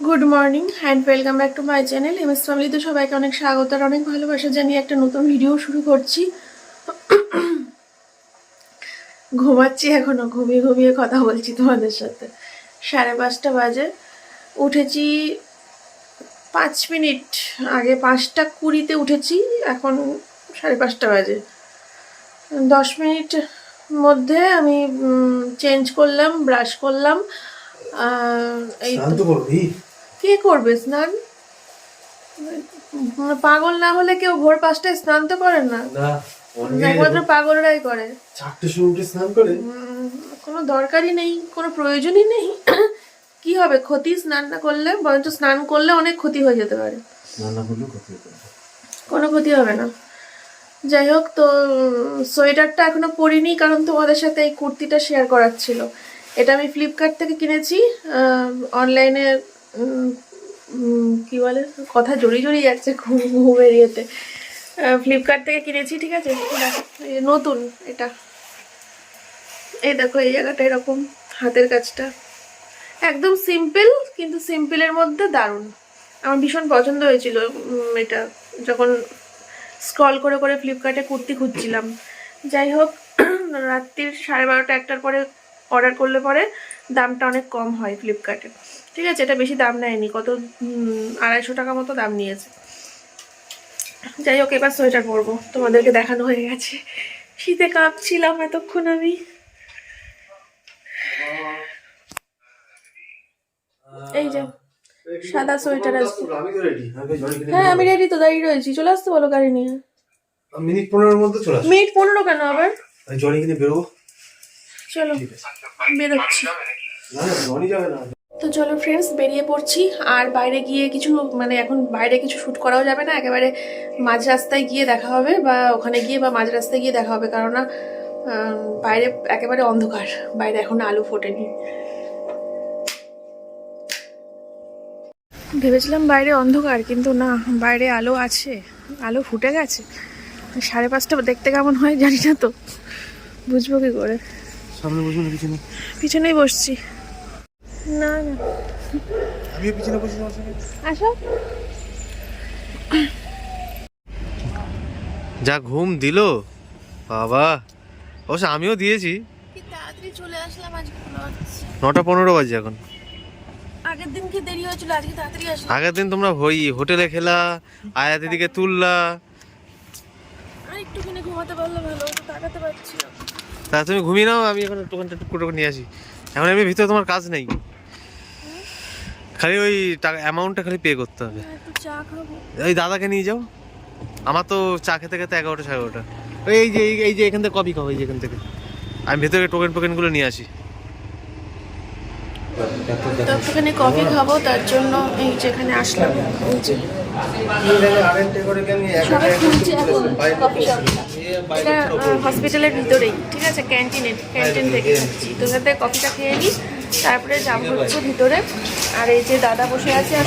Good morning and welcome back to my channel M S ফ্যামিলিতে সবাইকে অনেক স্বাগত আর অনেক ভালোবাসা জানিয়ে একটা নতুন ভিডিও শুরু করছি। ঘুমাচ্ছি এখনও, ঘুমিয়ে ঘুমিয়ে কথা বলছি তোমাদের সাথে। সাড়ে পাঁচটা বাজে। উঠেছি পাঁচ মিনিট আগে, পাঁচটা কুড়িতে উঠেছি, এখন সাড়ে পাঁচটা বাজে। দশ মিনিট মধ্যে আমি চেঞ্জ করলাম ব্রাশ করলাম। এই কে করবে স্নান? মানে পাগল না হলে কেউ ভোর পাঁচটায় স্নান তো করে না। একমাত্র পাগলরাই করে। চারটে সময় উঠে স্নান করে। কোনো দরকারই নেই কোনো প্রয়োজনই নেই। কি হবে ক্ষতি স্নান না করলে বরঞ্চ স্নান করলে অনেক ক্ষতি হয়ে যেতে পারে। কোনো ক্ষতি হবে না। যাই হোক তো সোয়েটারটা এখনও পরিনি কারণ তোমাদের সাথে এই কুর্তিটা শেয়ার করার ছিল। এটা আমি ফ্লিপকার্ট থেকে কিনেছি অনলাইনে কি বলে, কথা জড়িয়ে জড়িয়ে যাচ্ছে ঘুম ঘুমের ইয়েতে ফ্লিপকার্ট থেকে কিনেছি, ঠিক আছে? নতুন, এটা। এই দেখো, এই জায়গাটা এরকম, হাতের কাজটা। একদম সিম্পল কিন্তু সিম্পলের মধ্যে দারুণ। আমার ভীষণ পছন্দ হয়েছিল এটা। যখন স্ক্রল করে করে ফ্লিপকার্টে কুর্তি খুঁজছিলাম। যাই হোক, রাত্রির সাড়ে বারোটা একটার পরে অর্ডার করলে পরে দামটা অনেক কম হয় ফ্লিপকার্টে। ঠিক আছে এটা বেশি দাম নেয়নি কত আড়াইশো টাকা মতো দাম নিয়েছে। যাই হোক এবার সোয়েটার পরবো তোমাদেরকে দেখানো হয়ে গেছে। শীতে কাঁপছিলাম এতক্ষণ আমি। এই যে সাদা সোয়েটার আছে হ্যাঁ আমি রেডি তো দাঁড়িয়ে রয়েছি। চলে আসতে বলো গাড়ি নিয়ে। মিনিট পনেরোর মধ্যে চলে আসব। মিনিট পনেরো কেন আবার? জল কিনে বেরোবো। চলো বেরোচ্ছি। তো চলো ফ্রেন্ডস বেরিয়ে পড়ছি। আর বাইরে গিয়ে কিছু মানে এখন বাইরে কিছু শ্যুট করাও যাবে না। একেবারে মাঝ রাস্তায় গিয়ে দেখা হবে বা ওখানে গিয়ে বা মাঝ রাস্তায় গিয়ে দেখা হবে। কারণ না বাইরে একেবারে অন্ধকার। বাইরে এখন আলো ফোটেনি। ভেবেছিলাম বাইরে অন্ধকার কিন্তু না বাইরে আলো আছে। আলো ফুটে গেছে। সাড়ে পাঁচটা দেখতে কেমন হয় জানি না তো। বুঝব কি করে? সামনে বসবো না পিছনে? পিছনেই বসছি। না না। আমিও পিছনে বসে তোমার সঙ্গে। আসো। যা ঘুম দিল? বাবা। অবশ্য আমিও দিয়েছি। চলে আসলাম আজকে? নটা পনেরো বাজে এখন। আগের দিন কি দেরি হয়েছিল? আজকে তাড়াতাড়ি আসলাম। আগের দিন তোমরা হই হোটেলে খেলা আয়া দিদিকে তুললা। আর একটুখানি ঘুমাতে পারলে ভালো তাকাতে পারছি না। তা তুমি ঘুমিয়ে নাও আমি এখন দোকানটা টুকরো টুকরো নিয়ে আসি। এখন এমনি ভিতরে তোমার কাজ নেই। খালি ওই টাকা অ্যামাউন্টটা খালি পে করতে হবে। ওই দাদাকে নিয়ে যাও। আমার তো চা খেতে খেতে এগারোটা সাড়ে এগারোটা। ওই এই যে এই- এই যে এখান থেকে কপি কবে এই যে এখান থেকে। আমি ভিতরে টোকেন টোকেনগুলো নিয়ে আসি। তো কফি খাব, তার জন্য এই যে এখানে আসলাম এই যে হসপিটালের ভিতরেই, ঠিক আছে? ক্যান্টিনে ক্যান্টিন থেকে তো সাথে কফিটা খেয়ে নিই, তারপরে যাব হচ্ছে ভিতরে। আর এই যে দাদা বসে আছে আর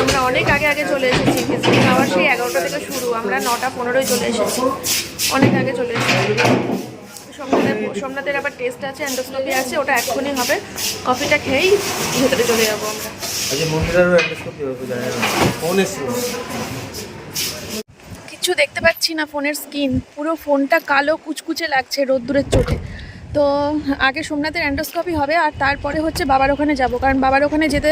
আমরা অনেক আগে আগে চলে এসেছি। আওয়ার সেই এগারোটা থেকে শুরু। আমরা নটা পনেরোই চলে এসেছি। অনেক আগে চলে এসেছি। সোমনাথের সোমনাথের আবার টেস্ট আছে অ্যান্ডোস্কোপি আছে ওটা এক্ষুনি হবে। কফিটা খেয়েই ভেতরে চলে যাব আমরা। এসেছিল কিছু দেখতে পাচ্ছি না ফোনের স্ক্রিন পুরো ফোনটা কালো কুচকুচে লাগছে রোদ্দুরের চোটে তো আগে সোমনাথের অ্যান্ডোস্কোপি হবে আর তারপরে হচ্ছে বাবার ওখানে যাব। কারণ বাবার ওখানে যেতে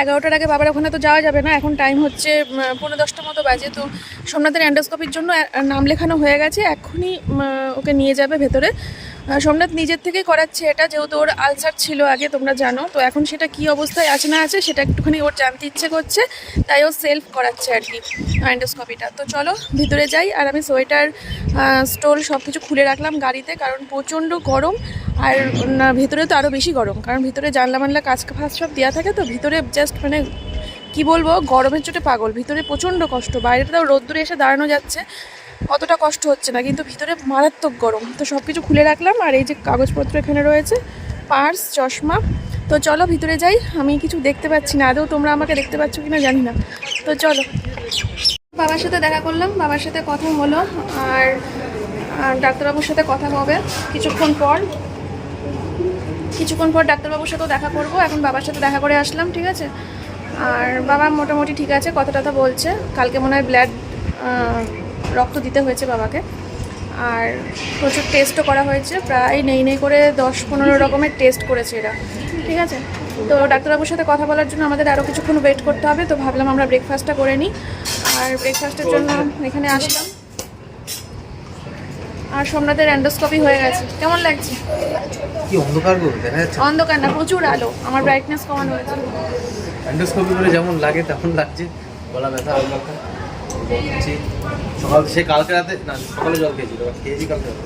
এগারোটার আগে বাবার ওখানে তো যাওয়া যাবে না। এখন টাইম হচ্ছে পনেরো দশটা মতো বাজে। তো সোমনাথের অ্যান্ডোস্কোপির জন্য নাম লেখানো হয়ে গেছে। এখনই ওকে নিয়ে যাবে ভেতরে। সোমনাথ নিজের থেকেই করাচ্ছে এটা, যেহেতু ওর আলসার ছিল আগে, তোমরা জানো। তো এখন সেটা কি অবস্থায় আছে না আছে, সেটা একটুখানি ওর জানতে ইচ্ছে করছে, তাই ও সেলফ করাচ্ছে আর কি অ্যান্ডোস্কোপিটা তো চলো, ভিতরে যাই, আর আমি সোয়েটার স্টোল সব কিছু খুলে রাখলাম গাড়িতে, কারণ প্রচণ্ড গরম, আর ভেতরে তো আরও বেশি গরম, কারণ ভিতরে জানলা মানলা কাজ ফাজ সব দেওয়া থাকে তো, ভিতরে জাস্ট মানে কি বলব, গরমের চোটে পাগল, ভিতরে প্রচণ্ড কষ্ট বাইরেটাও রোদ্দুরে এসে দাঁড়ানো যাচ্ছে অতটা কষ্ট হচ্ছে না, কিন্তু ভিতরে মারাত্মক গরম। তো সব কিছু খুলে রাখলাম, আর এই যে কাগজপত্র এখানে রয়েছে, পার্স, চশমা। তো চলো ভিতরে যাই, আমি কিছু দেখতে পাচ্ছি না। আদৌ তোমরা আমাকে দেখতে পাচ্ছ কিনা জানি না। তো চলো। বাবার সাথে দেখা করলাম, বাবার সাথে কথা হলো, আর ডাক্তারবাবুর সাথে কথা হবে। কিছুক্ষণ পর কিছুক্ষণ পর ডাক্তারবাবুর সাথেও দেখা করব। এখন বাবার সাথে দেখা করে আসলাম, ঠিক আছে? আর বাবা মোটামুটি ঠিক আছে কথা টথা বলছে। কালকে মনে হয় ব্লাড রক্ত দিতে হয়েছে বাবাকে। আর প্রচুর টেস্টও করা হয়েছে প্রায় নেই নেই করে দশ পনেরো রকমের টেস্ট করেছে এরা। ঠিক আছে? তো ডাক্তারবাবুর সাথে কথা বলার জন্য আমাদের আরও কিছুক্ষণ ওয়েট করতে হবে তো ভাবলাম আমরা ব্রেকফাস্টটা করে নিই। আর ব্রেকফাস্টের জন্য এখানে আসলাম। আর সোমনাথের অ্যান্ডোস্কপি হয়ে গেছে। কেমন লাগছে? কি অন্ধকার অন্ধকার না প্রচুর আলো। আমার ব্রাইটনেস কমানো হয়েছে। অ্যান্ডোস্কোপি করে যেমন লাগে তেমন লাগছে। গলা ব্যথা হালকা হালকা। সকাল সে কালকে রাতে না সকালে জল খেয়েছিল খেয়েছি কালকে রাতে।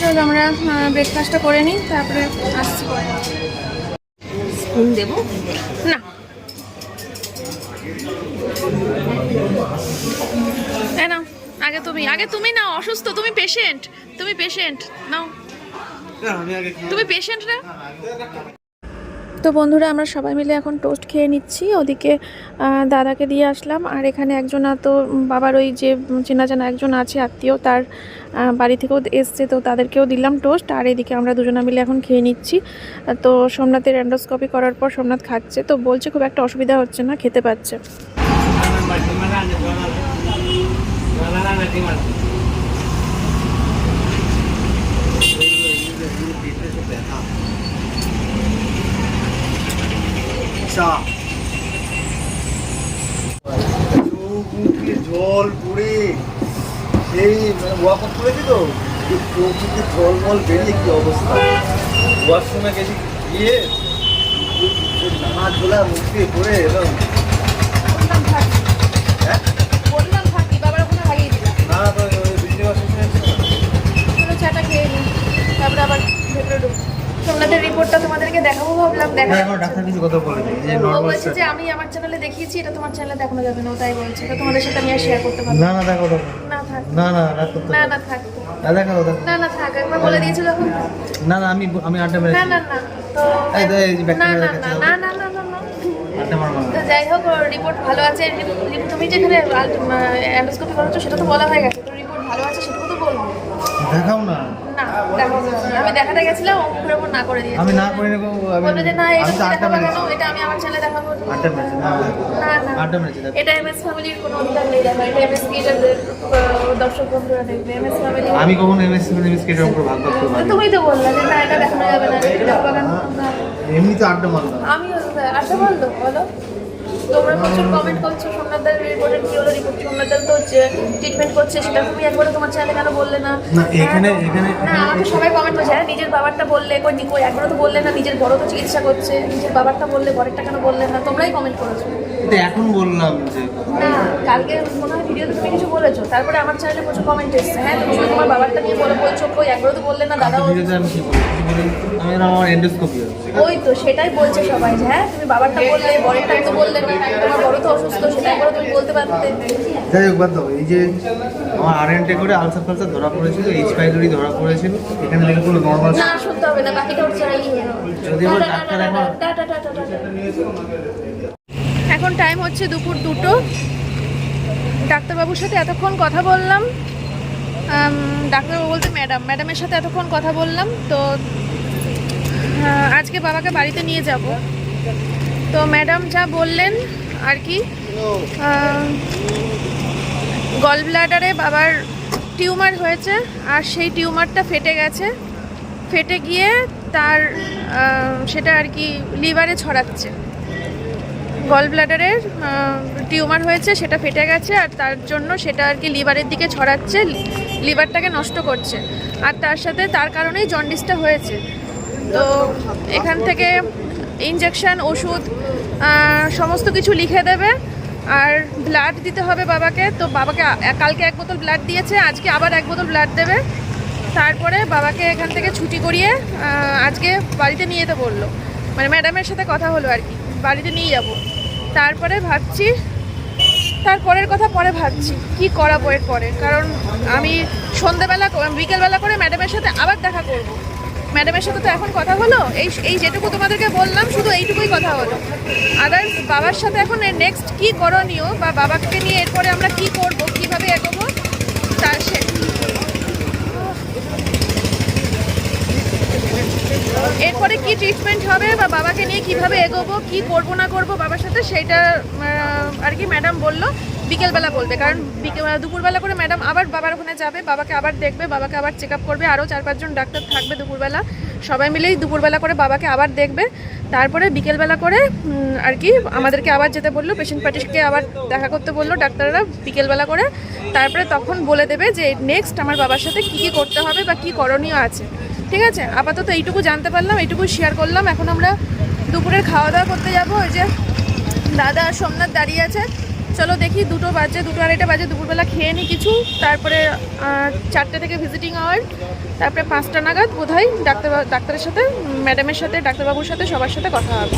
তো আমরা ব্রেকফাস্টটা করে নিই তারপরে আসছি পরে স্পুন দেবো না আগে তুমি আগে তুমি নাও অসুস্থ তুমি পেশেন্ট তুমি পেশেন্ট নাও না, আমি আগে খাই। তুমি পেশেন্ট না তো বন্ধুরা, আমরা সবাই মিলে এখন টোস্ট খেয়ে নিচ্ছি। ওদিকে দাদাকে দিয়ে আসলাম। আর এখানে একজন তো বাবার ওই যে চেনা জানা একজন আছে, আত্মীয় তার বাড়ি থেকেও এসছে, তো তাদেরকেও দিলাম টোস্ট। আর এদিকে আমরা দুজনা মিলে এখন খেয়ে নিচ্ছি। তো সোমনাথের এন্ডোস্কপি করার পর সোমনাথ খাচ্ছে। তো বলছে খুব একটা অসুবিধা হচ্ছে না, খেতে পাচ্ছে। চা। চোখ জল পড়ে সেই মানে ওয়াকআপ করেছি তো? চোখ মুখে জল মল বেরিয়ে কি অবস্থা? ওয়াশরুমে গেছি গিয়ে নানা ঝোলা মুখে পড়ে থাকি। হ্যাঁ? লাগিয়ে তো বিজলি ওয়াশরুমে তারপরে আবার ভেতরে সোমনাথের রিপোর্টটা তোমাদেরকে দেখাবো ভাবলাম দেখা এখন ডাক্তার কিছু কথা বলেনি যে বলছে যে আমি আমার চ্যানেলে দেখিয়েছি এটা তোমার চ্যানেলে দেখানো যাবে না তাই বলছে। তো তোমাদের সাথে আমি আর শেয়ার করতে পারব না না। দেখো না থাক। না না না না না থাক। না দেখো না না থাক একবার বলে দিয়েছিল এখন। না না আমি আমি আড্ডা না না না তো এই তো না না না না না না তো যাই হোক রিপোর্ট ভালো আছে। তুমি যেখানে অ্যান্ডোস্কোপি করেছ সেটা তো বলা হয়ে গেছে। তো রিপোর্ট ভালো আছে সেটুকু তো বলব। দেখাও না। আমি দেখাতে গেছিলাম ও মুখের ওপর না করে দিয়েছে। আমি না করে নেব আমি যে না এটা আমি তো তুমি আড্ডা দেখাবো কেন? এটা আমি আমার দেখাবো। আড্ডা মেরেছি না আড্ডা এটা এমএস ফ্যামিলির কোনো অধিকার নেই দেখো এটা এমএস ক্রিয়েটারদের দর্শক বন্ধুরা দেখবে। এমএস ফ্যামিলি আমি কখন এমএস এমএস কেটের উপর ভাগ করতে পারি তুমি তো বললে যে না এটা দেখানো যাবে না এটা দেখাবো কেন? এমনি তো আড্ডা মারলাম আমি আচ্ছা বলতো বলো। তোমরা প্রচুর কমেন্ট করছ সোমনাথদের রিপোর্টের কি হলো রিপোর্ট সোমনাথদের তো ট্রিটমেন্ট করছে সেটা তুমি একবারে তোমার চ্যানেলে কেন বললে না? এখানে- হ্যাঁ, এখানে- না আমাকে সবাই কমেন্ট করছে হ্যাঁ নিজের বাবারটা বললে কই নিকো একবারও তো বললে না নিজের বড় তো চিকিৎসা করছে নিজের বাবারটা বললে বরেরটা কেন বললে না তোমরাই কমেন্ট করেছ। এখন বললাম যে না কালকে মনে হয় ভিডিওতে তুমি কিছু বলেছ তারপরে আমার চ্যানেলে প্রচুর কমেন্ট এসছে হ্যাঁ তুমি তোমার বাবারটা নিয়ে বলে বলছো কই একবারও তো বললে না দাদা ভিডিওতে আমি কি বলি আমি আমার এন্ডোস্কোপি ওই তো সেটাই বলছে সবাই যে হ্যাঁ তুমি বাবারটা বললে বরেরটা তো বললে না। তোমার বড় তো অসুস্থ সেটা তুমি বলতে পারতে। যাই হোক বাদ এই যে আমার আর এনটে করে আলসার ফালসার ধরা পড়েছিল এইচ পাইলোরি ধরা পড়েছিল এখানে লেগে পুরো নর্মাল না হবে না বাকিটা যদি আমার ডাক্তার এখন- এখন টাইম হচ্ছে দুপুর দুটো। ডাক্তারবাবুর সাথে এতক্ষণ কথা বললাম। ডাক্তারবাবু বলতে ম্যাডাম ম্যাডামের সাথে এতক্ষণ কথা বললাম। তো আজকে বাবাকে বাড়িতে নিয়ে যাব। তো ম্যাডাম যা বললেন আর কি গল ব্লাডারে বাবার টিউমার হয়েছে আর সেই টিউমারটা ফেটে গেছে। ফেটে গিয়ে তার সেটা আর কি লিভারে ছড়াচ্ছে। গল ব্লাডারের টিউমার হয়েছে, সেটা ফেটে গেছে আর তার জন্য সেটা আর কি লিভারের দিকে ছড়াচ্ছে, লিভারটাকে নষ্ট করছে। আর তার সাথে তার কারণেই জন্ডিসটা হয়েছে। তো এখান থেকে ইঞ্জেকশন ওষুধ সমস্ত কিছু লিখে দেবে। আর ব্লাড দিতে হবে বাবাকে। তো বাবাকে কালকে এক বোতল ব্লাড দিয়েছে, আজকে আবার এক বোতল ব্লাড দেবে। তারপরে বাবাকে এখান থেকে ছুটি করিয়ে আজকে বাড়িতে নিয়ে যেতে বলল। মানে ম্যাডামের সাথে কথা হলো আর কি, বাড়িতে নিয়ে যাব। তারপরে ভাবছি তারপরের কথা পরে ভাবছি, কি করাবো এর পরে? কারণ আমি সন্ধ্যেবেলা বিকেলবেলা করে ম্যাডামের সাথে আবার দেখা করব। ম্যাডামের সাথে তো এখন কথা হলো। এই এই যেটুকু তোমাদেরকে বললাম, শুধু এইটুকুই কথা হলো। আদার্স বাবার সাথে এখন নেক্সট কি করণীয় বা বাবাকে নিয়ে এরপরে আমরা কি করব, কীভাবে এগোবো তার সে এরপরে কি ট্রিটমেন্ট হবে বা বাবাকে নিয়ে কীভাবে এগোবো, কি করব না করব বাবার সাথে, সেটা আর কি ম্যাডাম বলল। বিকেলবেলা বলবে, কারণ বিকেল দুপুরবেলা করে ম্যাডাম আবার বাবার ওখানে যাবে, বাবাকে আবার দেখবে, বাবাকে আবার চেক করবে, আরও চার পাঁচজন ডাক্তার থাকবে দুপুরবেলা। সবাই মিলেই দুপুরবেলা করে বাবাকে আবার দেখবে। তারপরে বিকেলবেলা করে আর কি, আমাদেরকে আবার যেতে বলল পেশেন্ট পার্টিকে আবার দেখা করতে বলল ডাক্তাররা বিকেলবেলা করে। তারপরে তখন বলে দেবে যে নেক্সট আমার বাবার সাথে কী কী করতে হবে বা কী করণীয় আছে। ঠিক আছে? আপাতত এইটুকু জানতে পারলাম, এইটুকু শেয়ার করলাম। এখন আমরা দুপুরের খাওয়া দাওয়া করতে যাব। ওই যে দাদা আর সোমনাথ দাঁড়িয়ে আছে। চলো দেখি দুটো বাজে দুটো আড়াইটা বাজে দুপুরবেলা খেয়ে নিই কিছু। তারপরে চারটে থেকে ভিজিটিং আওয়ার তারপরে পাঁচটা নাগাদ বোধ হয় ডাক্তার ডাক্তারের সাথে ম্যাডামের সাথে ডাক্তারবাবুর সাথে সবার সাথে কথা হবে।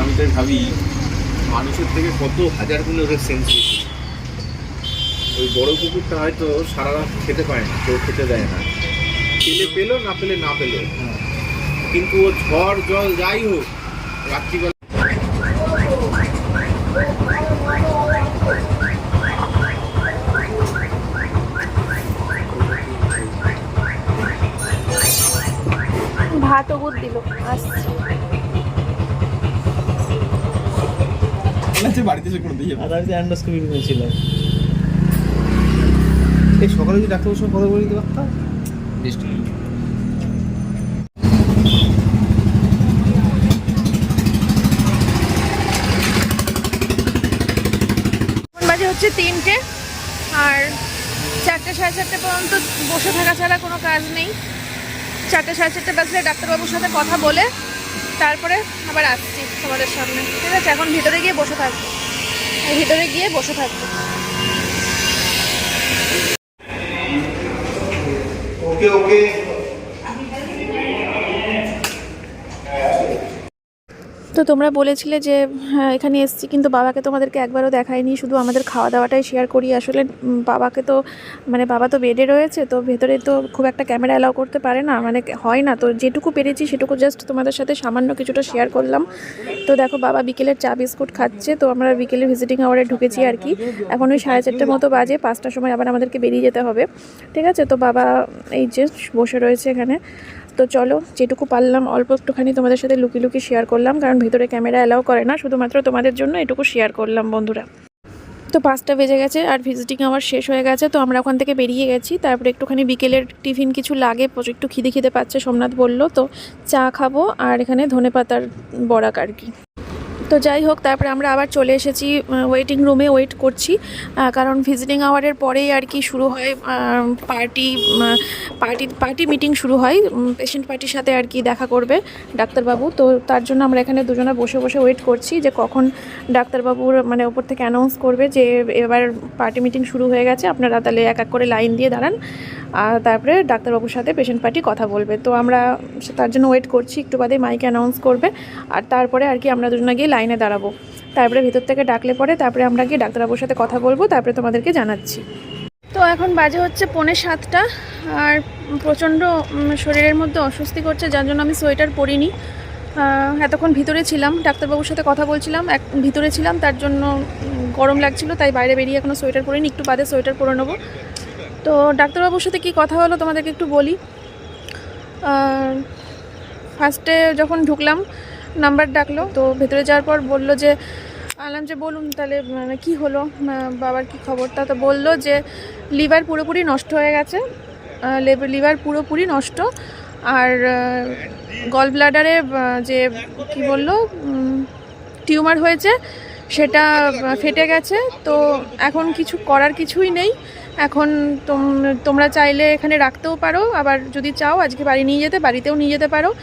আমি তাই ভাবি মানুষের থেকে কত হাজার গুণ ওদের সেন্স ওই বড় কুকুরটা হয়তো সারা রাত খেতে পায় না কেউ খেতে দেয় না। পেলে পেল না পেলে না পেল। কিন্তু ও ঝড় জল যাই হোক রাত্রিবেলা ভাত ওগুদ দিল আসছে। আর আমি অ্যান্ডোস্কোপি রুমে ছিলাম এই সকালে যদি ডাক্তারের সঙ্গে কথা বলে দিতে পারতাম এখন বাজে হচ্ছে তিনটে। আর চারটে সাড়ে চারটে পর্যন্ত বসে থাকা ছাড়া কোনো কাজ নেই। চারটে সাড়ে চারটে বাজলে ডাক্তারবাবুর সাথে কথা বলে তারপরে আবার আসছি তোমাদের সামনে। ঠিক আছে, এখন ভিতরে গিয়ে বসে থাকব। ভিতরে গিয়ে বসে থাকব। ওকে ওকে। তো তোমরা বলেছিলে যে হ্যাঁ এখানে এসেছি, কিন্তু বাবাকে তোমাদেরকে একবারও দেখায়নি শুধু আমাদের খাওয়া দাওয়াটাই শেয়ার করি। আসলে বাবাকে তো মানে বাবা তো বেডে রয়েছে, তো ভেতরে তো খুব একটা ক্যামেরা অ্যালাউ করতে পারে না মানে হয় না। তো যেটুকু পেরেছি, সেটুকু জাস্ট তোমাদের সাথে সামান্য কিছুটা শেয়ার করলাম। তো দেখো, বাবা বিকেলের চা বিস্কুট খাচ্ছে, তো আমরা বিকেলে ভিজিটিং আওয়ারে ঢুকেছি আর কি। এখন ওই সাড়ে চারটের মতো বাজে, পাঁচটার সময় আবার আমাদেরকে বেরিয়ে যেতে হবে। ঠিক আছে? তো বাবা, এই যে বসে রয়েছে এখানে। তো চলো, যেটুকু পারলাম, অল্প একটুখানি তোমাদের সাথে লুকি লুকি শেয়ার করলাম, কারণ ভিতরে ক্যামেরা অ্যালাউ করে না, শুধুমাত্র তোমাদের জন্য এটুকু শেয়ার করলাম, বন্ধুরা। তো পাঁচটা বেজে গেছে আর ভিজিটিং আমার শেষ হয়ে গেছে, তো আমরা ওখান থেকে বেরিয়ে গেছি। তারপরে একটুখানি বিকেলের টিফিন কিছু লাগে একটু খিদে খিদে পাচ্ছে, সোমনাথ বলল, তো চা খাব, আর এখানে ধনে পাতার বড়াক আর কি। তো যাই হোক, তারপরে আমরা আবার চলে এসেছি ওয়েটিং রুমে ওয়েট করছি। কারণ ভিজিটিং আওয়ারের পরেই আর কি শুরু হয় পার্টি পার্টি পার্টি মিটিং শুরু হয়। পেশেন্ট পার্টির সাথে আর কি দেখা করবে ডাক্তারবাবু। তো তার জন্য আমরা এখানে দুজনে বসে বসে ওয়েট করছি যে কখন ডাক্তারবাবুর মানে ওপর থেকে অ্যানাউন্স করবে যে এবার পার্টি মিটিং শুরু হয়ে গেছে, আপনারা তাহলে এক এক করে লাইন দিয়ে দাঁড়ান। আর তারপরে ডাক্তারবাবুর সাথে পেশেন্ট পার্টি কথা বলবে। তো আমরা তার জন্য ওয়েট করছি, একটু বাদে মাইকে অ্যানাউন্স করবে। আর তারপরে আর কি আমরা দুজনে গিয়ে লাইনে দাঁড়াবো। তারপরে ভিতর থেকে ডাকলে পরে তারপরে আমরা গিয়ে ডাক্তারবাবুর সাথে কথা বলব, তারপরে তোমাদেরকে জানাচ্ছি। তো এখন বাজে হচ্ছে পৌনে সাতটা, আর প্রচণ্ড শরীরের মধ্যে অস্বস্তি করছে, যার জন্য আমি সোয়েটার পরিনি। এতক্ষণ ভিতরে ছিলাম, ডাক্তারবাবুর সাথে কথা বলছিলাম, এক, ভিতরে ছিলাম, তার জন্য গরম লাগছিল, তাই বাইরে বেরিয়ে এখনও সোয়েটার পরিনি, একটু বাদে সোয়েটার পরে নেব। তো ডাক্তারবাবুর সাথে কি কথা হলো তোমাদেরকে একটু বলি। ফার্স্টে যখন ঢুকলাম নাম্বার ডাকলো। তো ভেতরে যাওয়ার পর বলল যে, আলাম যে বলুন তাহলে মানে কী হলো? বাবার কি খবরটা? তো বলল যে, লিভার পুরোপুরি নষ্ট হয়ে গেছে। লিভার পুরোপুরি নষ্ট। আর গল ব্লাডারে যে কি বলল টিউমার হয়েছে, সেটা ফেটে গেছে। তো এখন কিছু করার কিছুই নেই। এখন তোম- তোমরা চাইলে এখানে রাখতেও পারো। আবার যদি চাও, আজকে বাড়ি নিয়ে যেতে, বাড়িতেও নিয়ে যেতে পারো।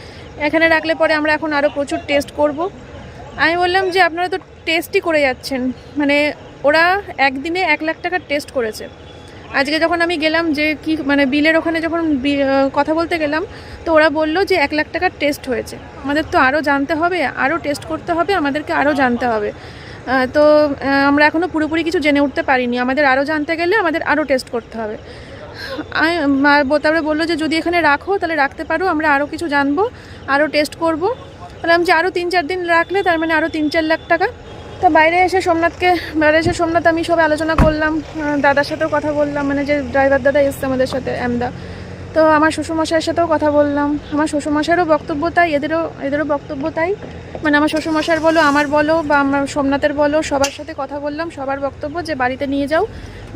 এখানে রাখলে পরে আমরা এখন আরও প্রচুর টেস্ট করব। আমি বললাম যে আপনারা তো টেস্টই করে যাচ্ছেন। মানে ওরা একদিনে এক লাখ টাকার টেস্ট করেছে। আজকে যখন আমি গেলাম যে কি মানে বিলের ওখানে যখন কথা বলতে গেলাম, তো ওরা বলল যে এক লাখ টাকার টেস্ট হয়েছে। আমাদের তো আরও জানতে হবে আরও টেস্ট করতে হবে, আমাদেরকে আরও জানতে হবে। তো আমরা এখনও পুরোপুরি কিছু জেনে উঠতে পারিনি। আমাদের আরও জানতে গেলে আমাদের আরও টেস্ট করতে হবে। তারপরে বলল যে যদি এখানে রাখো, তাহলে রাখতে পারো, আমরা আরও কিছু জানব আরও টেস্ট করব। বললাম যে আরও তিন চার দিন রাখলে, তার মানে আরও তিন চার লাখ টাকা। তা বাইরে এসে সোমনাথকে, বাইরে এসে সোমনাথ আমি সব আলোচনা করলাম দাদার সাথেও কথা বললাম মানে যে ড্রাইভার দাদা এসছে আমাদের সাথে এমদা তো আমার শ্বশুরমশাইয়ের সাথেও কথা বললাম। আমার শ্বশুরমশাইয়েরও বক্তব্য তাই, এদেরও এদেরও বক্তব্য তাই। মানে আমার শ্বশুরমশাইয়ের বলো, আমার বলো বা আমার সোমনাথের বলো, সবার সাথে কথা বললাম, সবার বক্তব্য যে বাড়িতে নিয়ে যাও।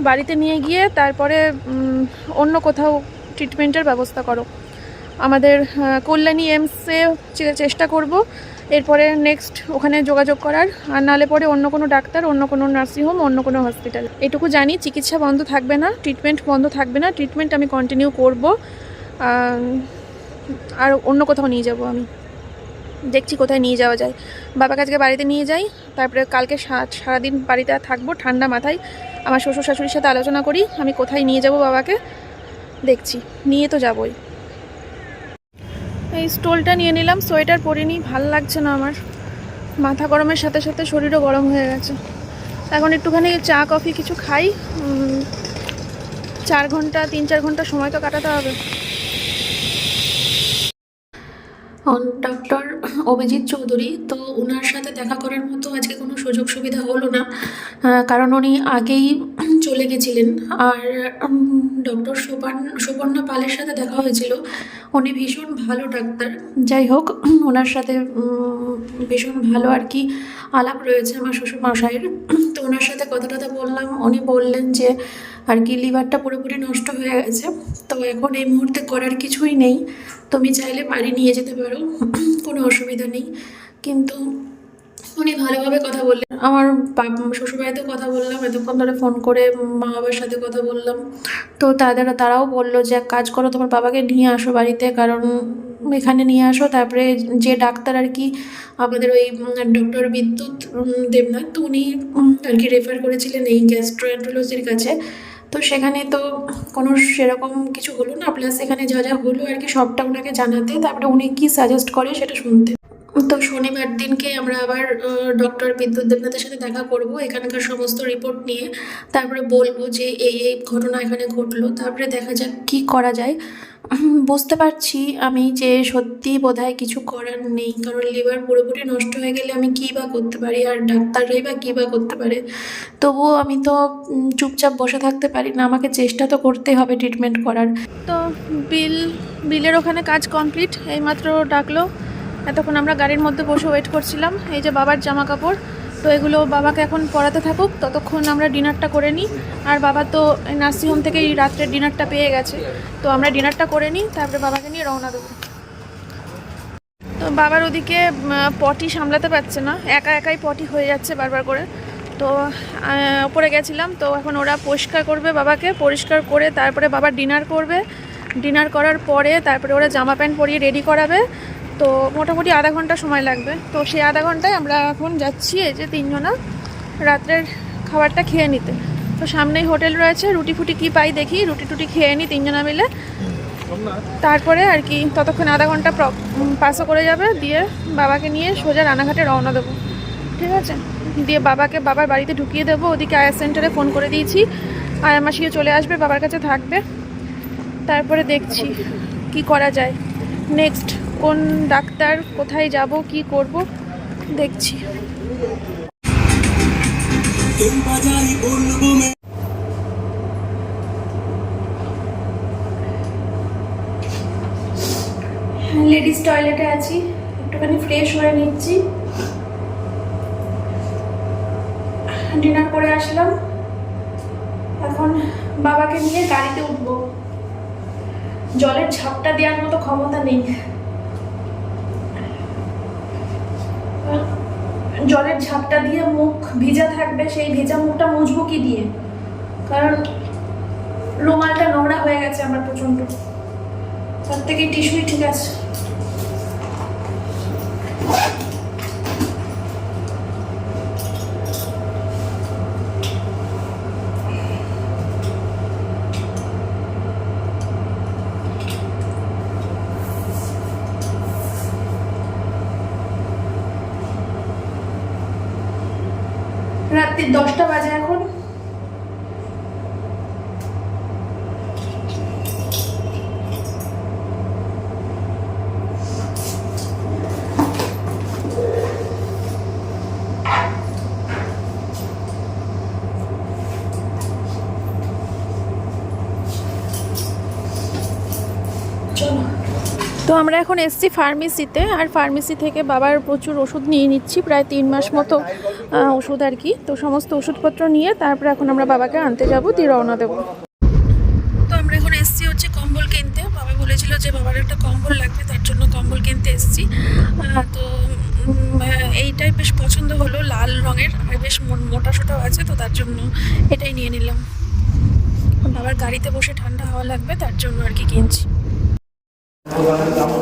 বাড়িতে নিয়ে গিয়ে তারপরে অন্য কোথাও ট্রিটমেন্টের ব্যবস্থা করো। আমাদের কল্যাণী এমসে চেষ্টা করব। এরপরে নেক্সট ওখানে যোগাযোগ করার, আর নালে পরে অন্য কোনো ডাক্তার, অন্য কোনো নার্সিংহোম অন্য কোনো হসপিটাল এটুকু জানি, চিকিৎসা বন্ধ থাকবে না ট্রিটমেন্ট বন্ধ থাকবে না ট্রিটমেন্ট আমি কন্টিনিউ করব আর অন্য কোথাও নিয়ে যাব আমি। দেখছি কোথায় নিয়ে যাওয়া যায়। বাবাকে আজকে বাড়িতে নিয়ে যাই, তারপরে কালকে সারাদিন বাড়িতে থাকব, ঠান্ডা মাথায়। আমার শ্বশুর শাশুড়ির সাথে আলোচনা করি, আমি কোথায় নিয়ে যাব বাবাকে, দেখছি। নিয়ে তো যাবই। এই স্টোলটা নিয়ে নিলাম, সোয়েটার পরিনি ভালো লাগছে না আমার। মাথা গরমের সাথে সাথে শরীরও গরম হয়ে গেছে। এখন একটুখানি চা, কফি কিছু খাই চার ঘণ্টা, তিন চার ঘণ্টা সময় তো কাটাতে হবে। ডক্টর অভিজিৎ চৌধুরী, তো ওনার সাথে দেখা করার মতো আজকে কোনো সুযোগ সুবিধা হলো না। কারণ উনি আগেই চলে গেছিলেন আর ডক্টর সুবর্ণ সুবর্ণা পালের সাথে দেখা হয়েছিল। উনি ভীষণ ভালো ডাক্তার। যাই হোক, ওনার সাথে ভীষণ ভালো আর কি আলাপ রয়েছে আমার শ্বশুর মশাইয়ের তো ওনার সাথে কথা টথা বললাম, উনি বললেন যে, আর কি লিভারটা পুরোপুরি নষ্ট হয়ে গেছে। তো এখন এই মুহূর্তে করার কিছুই নেই। তুমি চাইলে বাড়ি নিয়ে যেতে পারো, কোনো অসুবিধা নেই। কিন্তু উনি ভালোভাবে কথা বললেন। আমার শ্বশুরবাড়িতেও কথা বললাম, এতক্ষণ ধরে ফোন করে মা বাবার সাথে কথা বললাম। তো তাদের, তারাও বলল যে, এক কাজ করো, তোমার বাবাকে নিয়ে আসো বাড়িতে, কারণ এখানে নিয়ে আসো, তারপরে যে ডাক্তার আর কি আমাদের ওই ডক্টর বিদ্যুৎ দেবনাথ, তো উনি আর কি রেফার করেছিলেন এই গ্যাস্ট্রোএন্ট্রোলজির কাছে। তো সেখানে তো কোনো সেরকম কিছু হলো না প্লাস এখানে যা যা হলো আর কি সবটা ওনাকে জানাতে, তারপরে উনি কি সাজেস্ট করে সেটা শুনতে। তো শনিবার দিনকে আমরা আবার ডক্টর বিদ্যুৎ দেবনাথের সাথে দেখা করব, এখানকার সমস্ত রিপোর্ট নিয়ে। তারপরে বলব যে এই এই ঘটনা এখানে ঘটলো। তারপরে দেখা যাক কি করা যায়। বুঝতে পারছি আমি যে সত্যি বোধহয় কিছু করার নেই, কারণ লিভার পুরোপুরি নষ্ট হয়ে গেলে আমি কী বা করতে পারি, আর ডাক্তাররাই বা কী বা করতে পারে। তবুও আমি তো চুপচাপ বসে থাকতে পারি না, আমাকে চেষ্টা তো করতেই হবে ট্রিটমেন্ট করার। তো বিল, বিলের ওখানে কাজ কমপ্লিট এইমাত্র ডাকলো। এতক্ষণ আমরা গাড়ির মধ্যে বসে ওয়েট করছিলাম, এই যে বাবার জামা কাপড় তো এগুলো বাবাকে এখন পড়াতে থাকুক, ততক্ষণ আমরা ডিনারটা করে নিই। আর বাবা তো নার্সিংহোম থেকে এই রাত্রের ডিনারটা পেয়ে গেছে। তো আমরা ডিনারটা করে নিই, তারপরে বাবাকে নিয়ে রওনা দেবো। তো বাবার ওদিকে পটি সামলাতে পারছে না। একা একাই পটি হয়ে যাচ্ছে বারবার করে। তো ওপরে গেছিলাম, তো এখন ওরা পরিষ্কার করবে বাবাকে, পরিষ্কার করে তারপরে বাবা ডিনার করবে। ডিনার করার পরে তারপরে ওরা জামা প্যান্ট পরিয়ে রেডি করাবে। তো মোটামুটি আধা ঘণ্টা সময় লাগবে। তো সেই আধা ঘন্টায় আমরা এখন যাচ্ছি এই যে তিনজনা রাত্রের খাবারটা খেয়ে নিতে। তো সামনেই হোটেল রয়েছে, রুটি ফুটি কী পাই দেখি, রুটি টুটি খেয়ে নিই তিনজনা মিলে। তারপরে আর কি, ততক্ষণ আধা ঘণ্টা পাসও করে যাবে, দিয়ে বাবাকে নিয়ে সোজা রানাঘাটে রওনা দেবো। ঠিক আছে? দিয়ে বাবাকে বাবার বাড়িতে ঢুকিয়ে দেবো। ওদিকে আয়া সেন্টারে ফোন করে দিয়েছি। আয়া মাসিও চলে আসবে, বাবার কাছে থাকবে। তারপরে দেখছি কি করা যায়। নেক্সট কোন ডাক্তার, কোথায় যাব, কি করব, দেখছি। লেডিস টয়লেটে আছি, একটুখানি ফ্রেশ হয়ে নিচ্ছি। ডিনার করে আসলাম। এখন বাবাকে নিয়ে গাড়িতে উঠবো। জলের ঝাপটা দেওয়ার মতো ক্ষমতা নেই। জলের ঝাপটা দিয়ে মুখ ভিজা থাকবে, সেই ভেজা মুখটা মুছবো কি দিয়ে? কারণ রুমালটা নোংরা হয়ে গেছে আমার প্রচণ্ড। তার থেকে টিস্যুই ঠিক আছে। দশটা বাজে তো আমরা এখন এসছি ফার্মেসিতে, আর ফার্মেসি থেকে বাবার প্রচুর ওষুধ নিয়ে নিচ্ছি, প্রায় তিন মাস মতো ওষুধ আর কি। তো সমস্ত ওষুধপত্র নিয়ে তারপরে এখন আমরা বাবাকে আনতে যাব, দিয়ে রওনা দেবো। তো আমরা এখন এসছি হচ্ছে কম্বল কিনতে। বাবা বলেছিল যে বাবার একটা কম্বল লাগবে, তার জন্য কম্বল কিনতে এসছি। তো এইটাই বেশ পছন্দ হলো, লাল রঙের, আর বেশ মোটা সোটাও আছে, তো তার জন্য এটাই নিয়ে নিলাম। বাবার গাড়িতে বসে ঠান্ডা হাওয়া লাগবে, তার জন্য আর কি কিনছি। তো